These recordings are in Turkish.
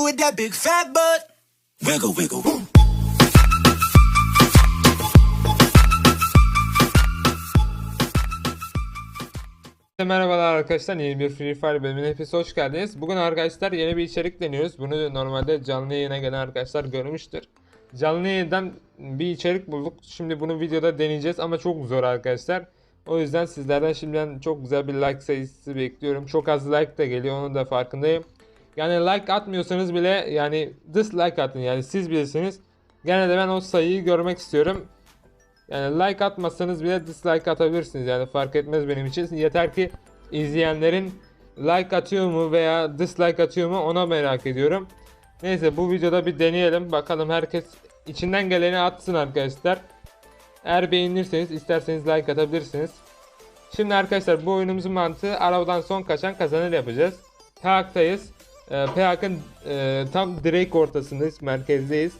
with that big fat butt. Wiggle, wiggle, woo. Merhabalar arkadaşlar yeni bir Free Fire bölümüne hepiniz hoş geldiniz. Bugün arkadaşlar yeni bir içerik deniyoruz. Bunu normalde canlı yayına gelen arkadaşlar görmüştür. Canlı yayından bir içerik bulduk. Şimdi bunu videoda deneyeceğiz ama çok zor arkadaşlar. O yüzden sizlerden şimdiden çok güzel bir like sayısı bekliyorum. Çok az like da geliyor onun da farkındayım. Yani like atmıyorsanız bile yani dislike atın yani siz bilirsiniz. Gene de ben o sayıyı görmek istiyorum. Yani like atmasanız bile dislike atabilirsiniz yani fark etmez benim için. Yeter ki izleyenlerin like atıyor mu veya dislike atıyor mu ona merak ediyorum. Neyse bu videoda bir deneyelim. Bakalım herkes içinden geleni atsın arkadaşlar. Eğer beğenirseniz isterseniz like atabilirsiniz. Şimdi arkadaşlar bu oyunumuzun mantığı arabadan son kaçan kazanır yapacağız. Peak'tayız. Ee, Peak'ın e, tam direkt ortasındayız, merkezdeyiz.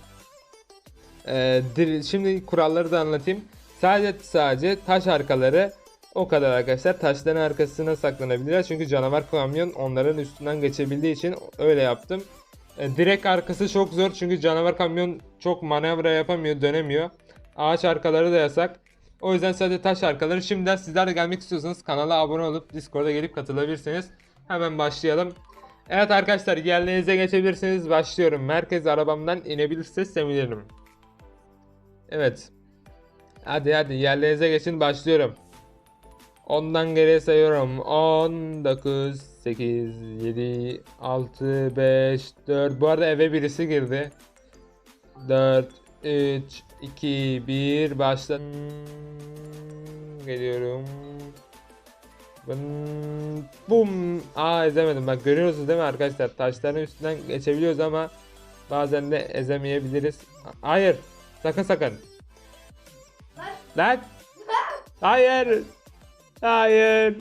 Ee, dir- şimdi kuralları da anlatayım. Sadece sadece taş arkaları o kadar arkadaşlar. Taşların arkasına saklanabilirler. Çünkü canavar kamyon onların üstünden geçebildiği için öyle yaptım. Ee, direkt arkası çok zor çünkü canavar kamyon çok manevra yapamıyor, dönemiyor. Ağaç arkaları da yasak. O yüzden sadece taş arkaları. Şimdiden sizler de gelmek istiyorsanız kanala abone olup Discord'a gelip katılabilirsiniz. Hemen başlayalım. Evet arkadaşlar yerlerinize geçebilirsiniz. Başlıyorum. Merkez arabamdan inebilirse sevinirim. Evet. Hadi hadi yerlerinize geçin başlıyorum. Ondan geriye sayıyorum. 10, 9, 8, 7, 6, 5, 4. Bu arada eve birisi girdi. 4, 3, 2, 1. Başla. Geliyorum. Bum. Aa ezemedim. Bak görüyorsunuz değil mi arkadaşlar? Taşların üstünden geçebiliyoruz ama bazen de ezemeyebiliriz. Hayır. Sakın sakın. Lan. Hayır. Hayır.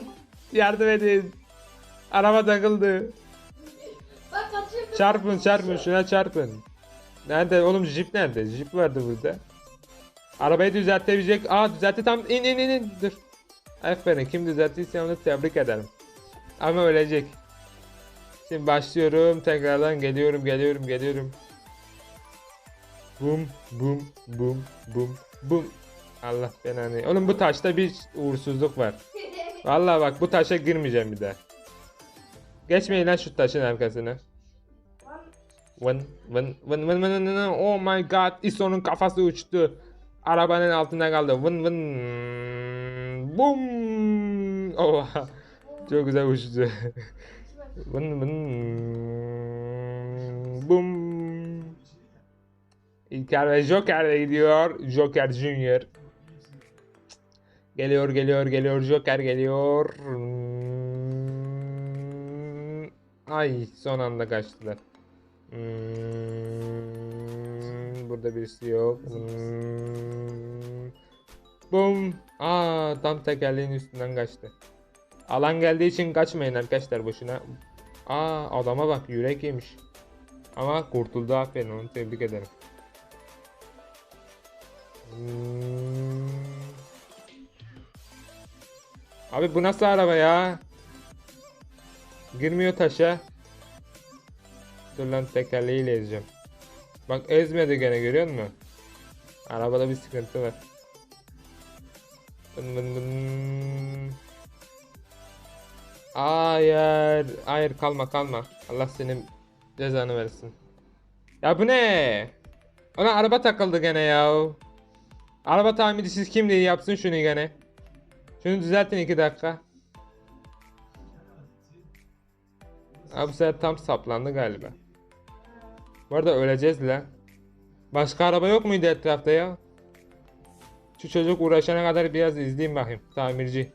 Yardım edin. Araba takıldı. Çarpın çarpın şuna çarpın. Nerede oğlum jip nerede? Jip vardı burada. Arabayı düzeltebilecek. Aa düzeltti tam in in in in. Dur. Aferin kim düzelttiyse onu tebrik ederim. Ama ölecek. Şimdi başlıyorum. Tekrardan geliyorum geliyorum geliyorum. Bum bum bum bum bum. Allah belanı. Oğlum bu taşta bir uğursuzluk var. Vallahi bak bu taşa girmeyeceğim bir daha. Geçmeyin lan şu taşın arkasına. Vın vın vın vın vın vın. Oh my god İso'nun kafası uçtu. Arabanın altında kaldı. Vın vın. Bum. Oha. Çok güzel uçtu. vın vın. Bum. İlker ve Joker de gidiyor. Joker Junior. Geliyor geliyor geliyor Joker geliyor. Hmm. Ay son anda kaçtılar. Hmm, burada birisi yok. Bum. Aa tam tekerleğin üstünden kaçtı. Alan geldiği için kaçmayın arkadaşlar boşuna. Aa adama bak yürek yemiş. Ama kurtuldu aferin onu tebrik ederim. Hmm. Abi bu nasıl araba ya? Girmiyor taşa. Dur lan tekerleğiyle ezeceğim. Bak ezmedi gene görüyor musun? Arabada bir sıkıntı var. Bın bın bın. Hayır. Hayır kalma kalma. Allah senin cezanı versin. Ya bu ne? Ona araba takıldı gene ya. Araba tamircisi kimdi yapsın şunu gene. Şunu düzeltin iki dakika. Abi bu sefer tam saplandı galiba. Bu arada öleceğiz lan. Başka araba yok muydu etrafta ya? Şu çocuk uğraşana kadar biraz izleyeyim bakayım. Tamirci.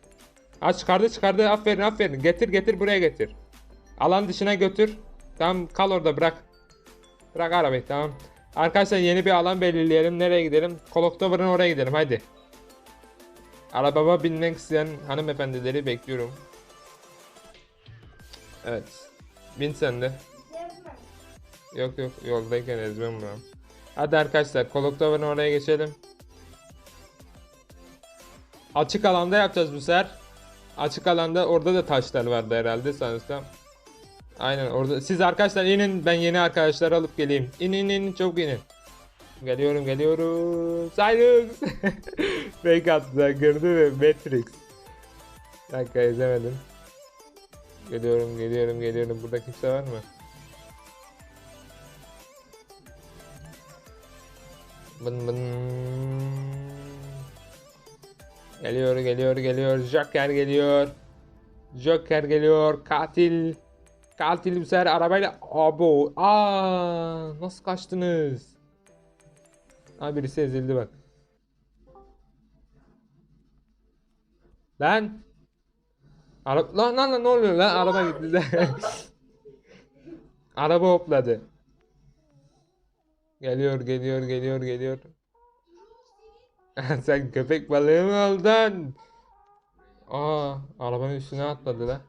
Ha çıkardı çıkardı. Aferin aferin. Getir getir buraya getir. Alan dışına götür. Tamam kal orada bırak. Bırak arabayı tamam. Arkadaşlar yeni bir alan belirleyelim. Nereye gidelim? Koloktover'ın oraya gidelim hadi. Arabama binmek isteyen hanımefendileri bekliyorum. Evet. Bin sen de. Yok yok yoldayken ezmem bunu. Hadi arkadaşlar Koloktover'ın oraya geçelim. Açık alanda yapacağız bu sefer. Açık alanda orada da taşlar vardı herhalde sanırsam. Aynen orada. Siz arkadaşlar inin ben yeni arkadaşlar alıp geleyim. İn in çabuk inin. Geliyorum geliyorum. Silence. Fake attı gördü mü? Matrix. Dakika izlemedim. Geliyorum geliyorum geliyorum. Burada kimse var mı? Bın bın. Geliyor geliyor geliyor. Joker geliyor. Joker geliyor. Katil. Katil bu sefer arabayla. Abo. Aa, nasıl kaçtınız? Ha birisi ezildi bak. Lan. Ara lan lan lan ne oluyor lan? Araba gitti. Araba hopladı. Geliyor geliyor geliyor geliyor. Sen köpek balığı mı oldun? Aa, arabanın üstüne atladı lan.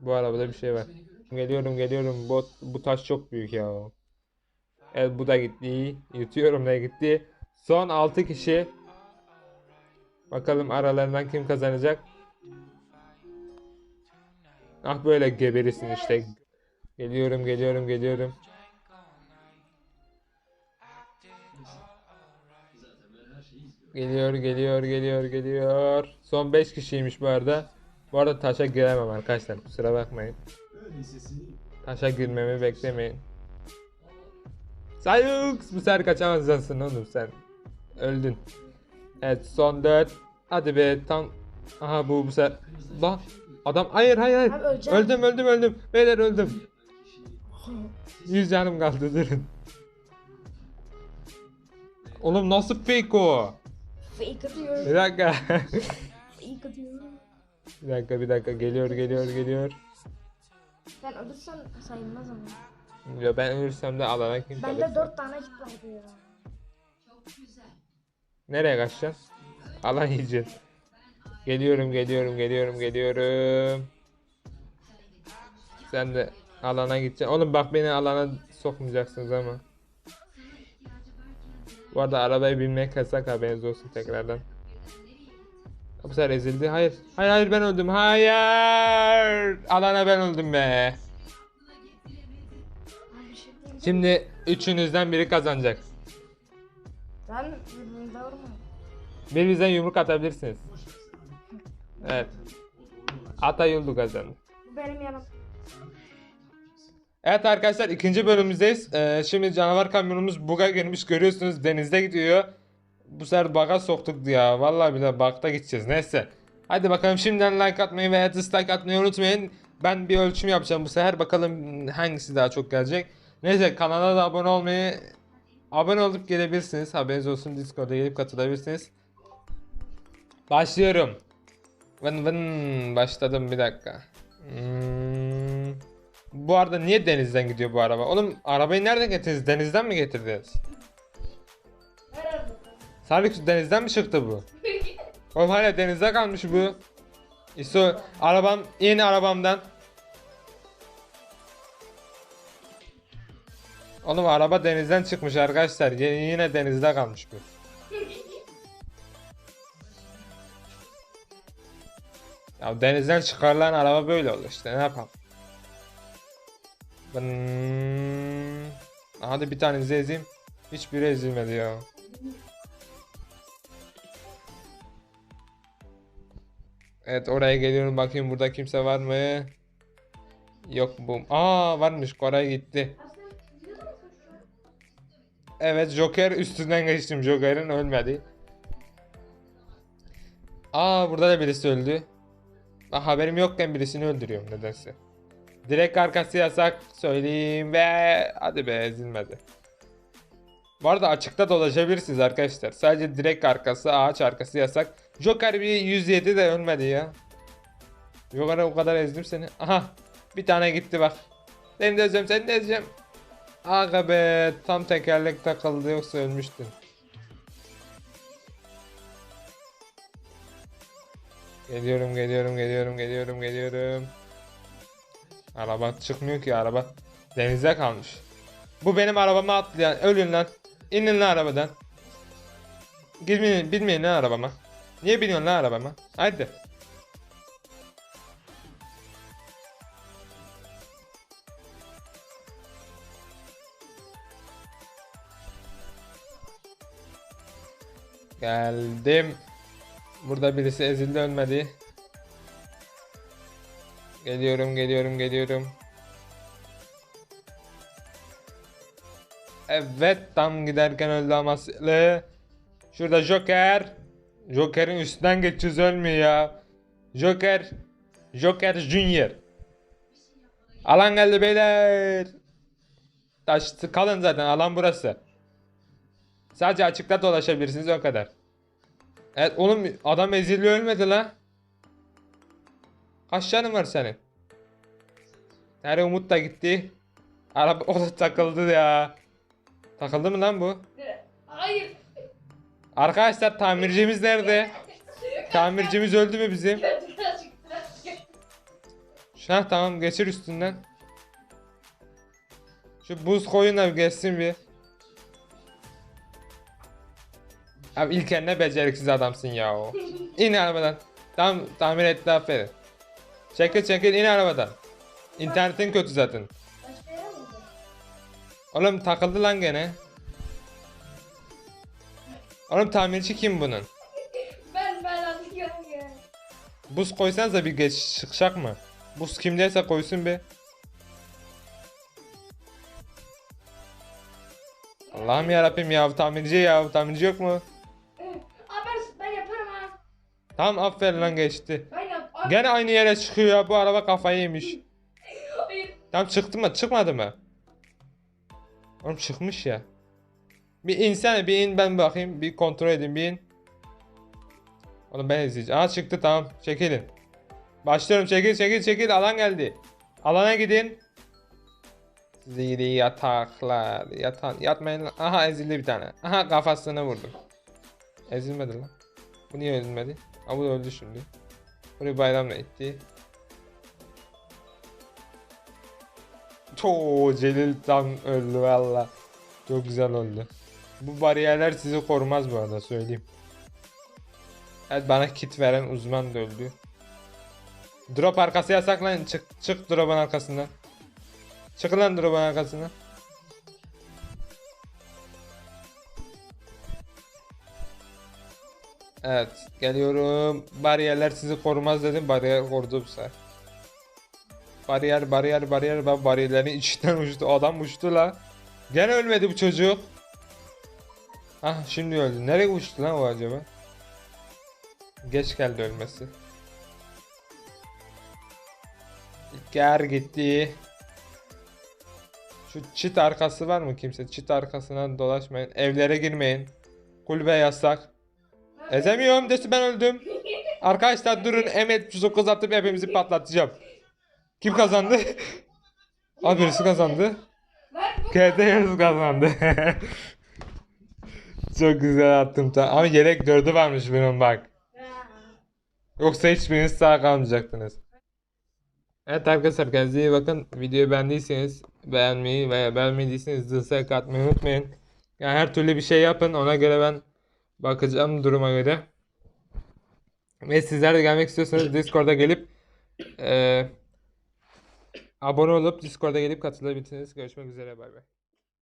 Bu arabada bir şey var. Geliyorum geliyorum. Bu, bu taş çok büyük ya. Evet bu da gitti. Yutuyorum da gitti. Son 6 kişi. Bakalım aralarından kim kazanacak. Ah böyle geberisin işte. Geliyorum geliyorum geliyorum. Geliyor geliyor geliyor geliyor. Son 5 kişiymiş bu arada. Bu arada taşa giremem arkadaşlar kusura bakmayın. Taşa girmemi beklemeyin. Sayux bu sefer kaçamazsın oğlum sen. Öldün. Evet son 4. Hadi be tam. Aha bu bu sefer. Lan adam hayır hayır hayır. Abi. Öldüm öldüm öldüm. Beyler öldüm. 100 canım kaldı durun. Oğlum nasıl fake o? Fake atıyorum. Bir dakika. Fake atıyorum. bir dakika bir dakika geliyor geliyor geliyor. Ben ölürsem sayılmaz ama. Ya ben ölürsem de alana kim Bende. 4 tane hit vardı ya. Nereye kaçacaksın? Alan yiyeceksin. Geliyorum geliyorum geliyorum geliyorum. Sen de alana gideceksin. Oğlum bak beni alana sokmayacaksınız ama. Bu arada arabaya binmek yasak haberiniz olsun tekrardan. Bu sefer ezildi. Hayır. Hayır hayır ben öldüm. Hayır. Alana ben öldüm be. Şimdi üçünüzden biri kazanacak. Ben birbirimize vurma. Birbirinize yumruk atabilirsiniz. Evet. Ata yuldu kazandı. Bu benim yanım. Evet arkadaşlar ikinci bölümümüzdeyiz. Ee, şimdi canavar kamyonumuz buga girmiş görüyorsunuz denizde gidiyor. Bu sefer baga soktuk ya. Vallahi bir de bakta gideceğiz. Neyse. Hadi bakalım şimdiden like atmayı ve dislike atmayı unutmayın. Ben bir ölçüm yapacağım bu sefer. Bakalım hangisi daha çok gelecek. Neyse kanala da abone olmayı abone olup gelebilirsiniz. Haberiniz olsun Discord'a gelip katılabilirsiniz. Başlıyorum. Vın vın başladım bir dakika. Hmm. Bu arada niye denizden gidiyor bu araba? Oğlum arabayı nereden getirdiniz? Denizden mi getirdiniz? Sabit denizden mi çıktı bu? Oğlum hala denizde kalmış bu. İso arabam in arabamdan. Oğlum araba denizden çıkmış arkadaşlar. Yine, yine denizde kalmış bu. Ya denizden çıkarılan araba böyle olur işte ne yapalım. Bın. Hadi bir tanenizi ezeyim. Hiçbiri ezilmedi ya. Evet oraya geliyorum bakayım burada kimse var mı? Yok bu. Aa varmış Koray gitti. Evet Joker üstünden geçtim Joker'in ölmedi. Aa burada da birisi öldü. Bak haberim yokken birisini öldürüyorum nedense. Direkt arkası yasak söyleyeyim ve hadi be ezilmedi. Bu arada açıkta dolaşabilirsiniz arkadaşlar. Sadece direkt arkası, ağaç arkası yasak. Joker bir 107 de ölmedi ya. Joker'e o kadar ezdim seni. Aha bir tane gitti bak. Seni de ezeceğim, seni de ezeceğim. Aga be tam tekerlek takıldı yoksa ölmüştün. Geliyorum geliyorum geliyorum geliyorum geliyorum. Araba çıkmıyor ki araba denizde kalmış. Bu benim arabama atlayan ölün lan. İnin lan arabadan. Girmeyin, bilmeyin lan arabama. Niye biniyorsun lan arabama? Haydi. Geldim. Burada birisi ezildi ölmedi. Geliyorum geliyorum geliyorum. Evet tam giderken öldü ama Aslı. Şurada Joker. Joker'in üstünden geçiyoruz ölmüyor ya. Joker. Joker Junior. Alan geldi beyler. Taştı kalın zaten alan burası. Sadece açıkta dolaşabilirsiniz o kadar. Evet oğlum adam ezildi ölmedi la. Canın var senin? Nereye Umut da gitti. Araba o da takıldı ya. Takıldı mı lan bu? Hayır. Arkadaşlar tamircimiz nerede? Tamircimiz öldü mü bizim? Ha tamam geçir üstünden. Şu buz koyun da geçsin bir. Abi ne beceriksiz adamsın ya o. İn arabadan. Tam tamir etti aferin. Çekil çekil in arabadan. İnternetin kötü zaten. Başka yere mi gidiyorsun? Oğlum takıldı lan gene. Oğlum tamirci kim bunun? Ben ben anlıyorum ya. Buz koysanıza bir geç çıkacak mı? Buz kimdeyse koysun be. Allah'ım yarabbim ya tamirci ya tamirci yok mu? Abi ben, ben yaparım ha. Tamam aferin lan geçti. Ben Gene aynı yere çıkıyor ya bu araba kafayı yemiş. Tamam çıktı mı çıkmadı mı? Oğlum çıkmış ya. Bir insene bir in ben bakayım bir kontrol edeyim bir in. Oğlum ben izleyeceğim. Aa çıktı tamam çekilin. Başlıyorum çekil çekil çekil alan geldi. Alana gidin. Zili yataklar. Yatan, yatmayın lan. Aha ezildi bir tane. Aha kafasına vurdum. Ezilmedi lan. Bu niye ezilmedi? Aa bu da öldü şimdi. Burayı bayramla itti. Çoo Celil tam öldü valla. Çok güzel öldü. Bu bariyerler sizi korumaz bu arada söyleyeyim. Evet bana kit veren uzman da öldü. Drop arkası yasak lan çık çık drop'un arkasından. Çık lan drop'un arkasından. Evet geliyorum. Bariyerler sizi korumaz dedim. Bariyer korudu bu sefer. Bariyer bariyer bariyer ben bariyerlerin içinden uçtu. Adam uçtu la. Gene ölmedi bu çocuk. Ah şimdi öldü. Nereye uçtu lan o acaba? Geç geldi ölmesi. İlker gitti. Şu çit arkası var mı kimse? Çit arkasından dolaşmayın. Evlere girmeyin. Kulübe yasak. Ezemiyorum desin ben öldüm. Arkadaşlar durun M79 atıp hepimizi patlatacağım. Kim kazandı? Abi birisi kazandı. KT yarısı kazandı. Çok güzel attım. Ama yelek dördü varmış bunun bak. Yoksa hiçbiriniz sağ kalmayacaktınız. Evet arkadaşlar kendinize iyi bakın. Videoyu beğendiyseniz beğenmeyi veya beğenmediyseniz dislike atmayı unutmayın. Yani her türlü bir şey yapın. Ona göre ben bakacağım duruma göre. Ve sizler de gelmek istiyorsanız Discord'a gelip eee abone olup Discord'a gelip katılabilirsiniz. Görüşmek üzere bay bay.